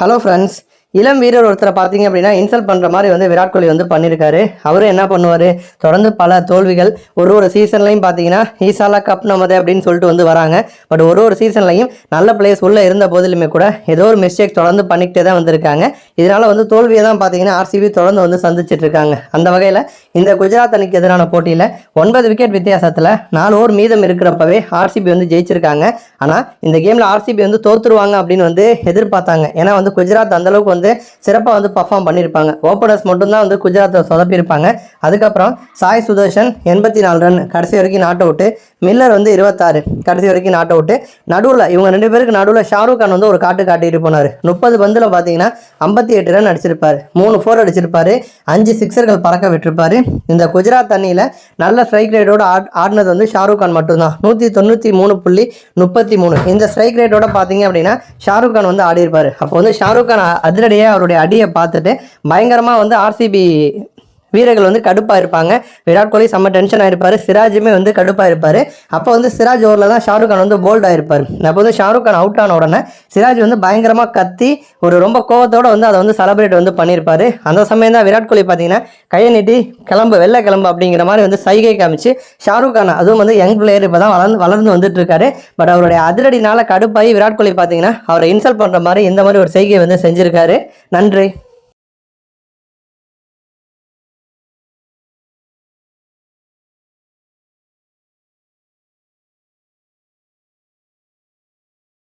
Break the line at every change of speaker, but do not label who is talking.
Hello friends இளம் வீரர் ஒருத்தரை பார்த்தீங்க அப்படின்னா இன்சல்ட் பண்ணுற மாதிரி வந்து விராட் கோலி வந்து பண்ணியிருக்காரு அவரும் என்ன பண்ணுவார்? தொடர்ந்து பல தோல்விகள் ஒரு ஒரு சீசன்லையும் பார்த்தீங்கன்னா ஈசாலா கப் நமது அப்படின்னு சொல்லிட்டு வந்து வராங்க. பட் ஒரு ஒரு சீசன்லையும் நல்ல பிளேயர்ஸ் உள்ளே இருந்த போதிலுமே கூட ஏதோ ஒரு மிஸ்டேக் தொடர்ந்து பண்ணிக்கிட்டே தான் வந்திருக்காங்க. இதனால் வந்து தோல்வியை தான் பார்த்தீங்கன்னா ஆர்சிபி தொடர்ந்து வந்து சந்திச்சிட்டு இருக்காங்க. அந்த வகையில் இந்த குஜராத் அணிக்கு எதிரான போட்டியில் ஒன்பது விக்கெட் வித்தியாசத்தில் நாலு ஓவர் மீதம் இருக்கிறப்பவே ஆர்சிபி வந்து ஜெயிச்சிருக்காங்க. ஆனால் இந்த கேமில் ஆர்சிபி வந்து தோற்றுருவாங்க அப்படின்னு வந்து எதிர்பார்த்தாங்க. ஏன்னா வந்து குஜராத் அந்தளவுக்கு வந்து வந்து சிறப்பாக வந்து பர்ஃபார்ம் பண்ணியிருப்பாங்க ஓப்பனர்ஸ் மட்டும்தான் வந்து குஜராத்தை சொதப்பியிருப்பாங்க. அதுக்கப்புறம் சாய் சுதர்ஷன் எண்பத்தி நாலு ரன் கடைசி வரைக்கும் நாட் அவுட்டு மில்லர் வந்து இருபத்தாறு கடைசி வரைக்கும் நாட் அவுட்டு நடுவில் இவங்க ரெண்டு பேருக்கு நடுவில் ஷாருக் கான் வந்து ஒரு காட்டு காட்டிட்டு போனார். முப்பது பந்தில் பார்த்தீங்கன்னா ஐம்பத்தி எட்டு ரன் அடிச்சிருப்பார். மூணு ஃபோர் அடிச்சிருப்பாரு. அஞ்சு சிக்ஸர்கள் பறக்க விட்டுருப்பார். இந்த குஜராத் அணியில் நல்ல ஸ்ட்ரைக் ரேட்டோட ஆட் ஆடினது வந்து ஷாருக் கான் மட்டும்தான். நூற்றி தொண்ணூற்றி மூணு புள்ளி முப்பத்தி மூணு. இந்த ஸ்ட்ரைக் ரேட்டோட பார்த்தீங்க அப்படின்னா ஷாருக் கான் வந்து ஆடி அப்போ வந்து ஷாருக் கான் அதிரடியே அவருடைய அடியை பார்த்துட்டு பயங்கரமாக வந்து ஆர்சிபி வீரர்கள் வந்து கடுப்பாக இருப்பாங்க. விராட் கோலி செம்ம டென்ஷன் ஆயிருப்பாரு சிராஜுமே வந்து கடுப்பாக இருப்பார். அப்போ வந்து சிராஜ் ஓவரில் தான் ஷாருக் கான் வந்து போல்ட் ஆயிருப்பார் அப்போ வந்து ஷாருக் கான் அவுட் ஆன உடனே சிராஜ் வந்து பயங்கரமாக கத்தி ஒரு ரொம்ப கோவத்தோடு வந்து அதை வந்து செலப்ரேட் வந்து பண்ணியிருப்பார். அந்த சமயம் தான் விராட் கோலி பார்த்தீங்கன்னா கையை நீட்டி கிளம்பு வெள்ளை கிளம்பு அப்படிங்கிற மாதிரி வந்து சைகை காமிச்சு ஷாருக் கான் அதுவும் வந்து யங் பிளேயர் இப்போ தான் வளர்ந்து வளர்ந்து வந்துட்டு இருக்காரு பட் அவருடைய அதிரடினால கடுப்பாகி விராட் கோலி பார்த்தீங்கன்னா அவரை இன்சல்ட் பண்ணுற மாதிரி இந்த மாதிரி ஒரு செய்கை வந்து செஞ்சுருக்காரு. நன்றி.